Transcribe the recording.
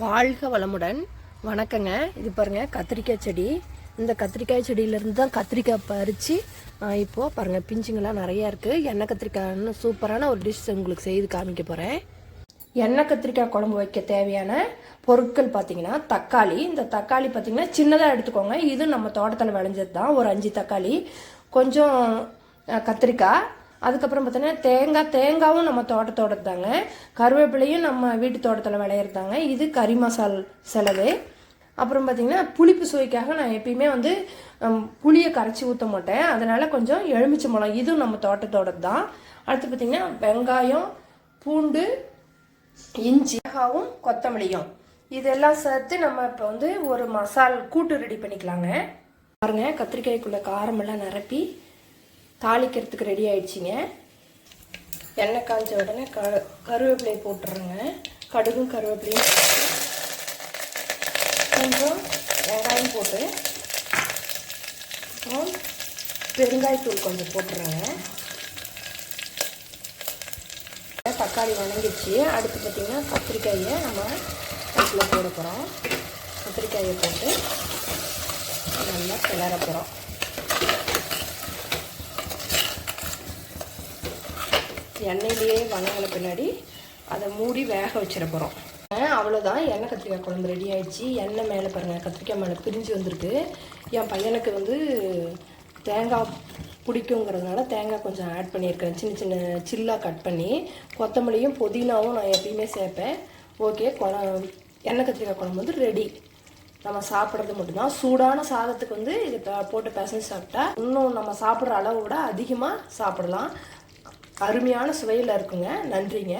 வாழ்க வளமுடன். வணக்கங்க. இது பாருங்க கத்திரிக்காய் செடி. இந்த கத்திரிக்காய் செடியிலேருந்து தான் கத்திரிக்காய் பறித்து இப்போது பாருங்கள் பிஞ்சுங்கள்லாம் நிறையா இருக்குது எண்ணெய் கத்திரிக்காய்னு சூப்பரான ஒரு டிஷ் உங்களுக்கு செய்து காமிக்க போகிறேன் எண்ணெய் கத்திரிக்காய் குழம்பு வைக்க தேவையான பொருட்கள் பார்த்தீங்கன்னா தக்காளி. இந்த தக்காளி பார்த்தீங்கன்னா சின்னதாக எடுத்துக்கோங்க. இது நம்ம தோட்டத்தில் விளைஞ்சது தான் ஒரு அஞ்சு தக்காளி. கொஞ்சம் கத்திரிக்காய். அதுக்கப்புறம் பார்த்தோன்னா தேங்காய் தேங்காவும் நம்ம தோட்டத்தோட தாங்க கருவேப்பிலையும் நம்ம வீட்டு தோட்டத்தில் விளையிறதாங்க. இது கறி மசால் செலவு. அப்புறம் பார்த்தீங்கன்னா புளிப்பு சுவைக்காக நான் எப்பயுமே வந்து புளியை கரைச்சி ஊற்ற மாட்டேன். அதனால் கொஞ்சம் எலுமிச்சை பழம் இதுவும் நம்ம தோட்டத்தோட தான் அடுத்து பார்த்திங்கன்னா வெங்காயம் பூண்டு இஞ்சி மிளகாவும் கொத்தமல்லியும். இதெல்லாம் சேர்த்து நம்ம இப்போ வந்து ஒரு மசால் கூட்டு ரெடி பண்ணிக்கலாங்க. பாருங்க கத்திரிக்காய்க்குள்ள காரமெல்லாம் நிரப்பி தாளிக்கிறதுக்கு ரெடி ஆயிடுச்சிங்க. எண்ணெய் காய்ஞ்ச உடனே க கருவேப்பிலையை போட்டுறேங்க கடுகும் கருவேப்பிலையும் போட்டு கொஞ்சம் வெங்காயம் போட்டு அப்புறம் பெருங்காயத்தூள் கொஞ்சம் போட்டுறேங்க தக்காளி வணங்கிடுச்சு. அடுத்து பார்த்திங்கன்னா கத்திரிக்காயை நம்ம அதில் போட போகிறோம் கத்திரிக்காயை போட்டு நல்லா கிளற போகிறோம் எண்ணெயிலேயே வணங்கின பின்னாடி அதை மூடி வேக வச்சிட போகிறோம் அவ்வளோதான் எண்ணெய் கத்திரிக்காய் குழம்பு ரெடி ஆயிடுச்சு. எண்ணெய் மேலே பாருங்கள் கத்திரிக்காய் மேலே பிரிஞ்சு வந்திருக்கு. என் பையனுக்கு வந்து தேங்காய் பிடிக்குங்கிறதுனால தேங்காய் கொஞ்சம் ஆட் பண்ணியிருக்கேன். சின்ன சின்ன சில்லாக கட் பண்ணி கொத்தமல்லியும் புதினாவும் நான் எப்பயுமே சேர்ப்பேன். ஓகே குழ எண்ணெய் கத்திரிக்காய் குழம்பு வந்து ரெடி நம்ம சாப்பிட்றது மட்டும்தான். சூடான சாதத்துக்கு வந்து இதை போட்டு பிசைஞ்சு சாப்பிட்டா இன்னும் நம்ம சாப்பிட்ற அளவு விட அதிகமாக சாப்பிடலாம். அருமையான சுவையில் இருக்குங்க. நன்றிங்க.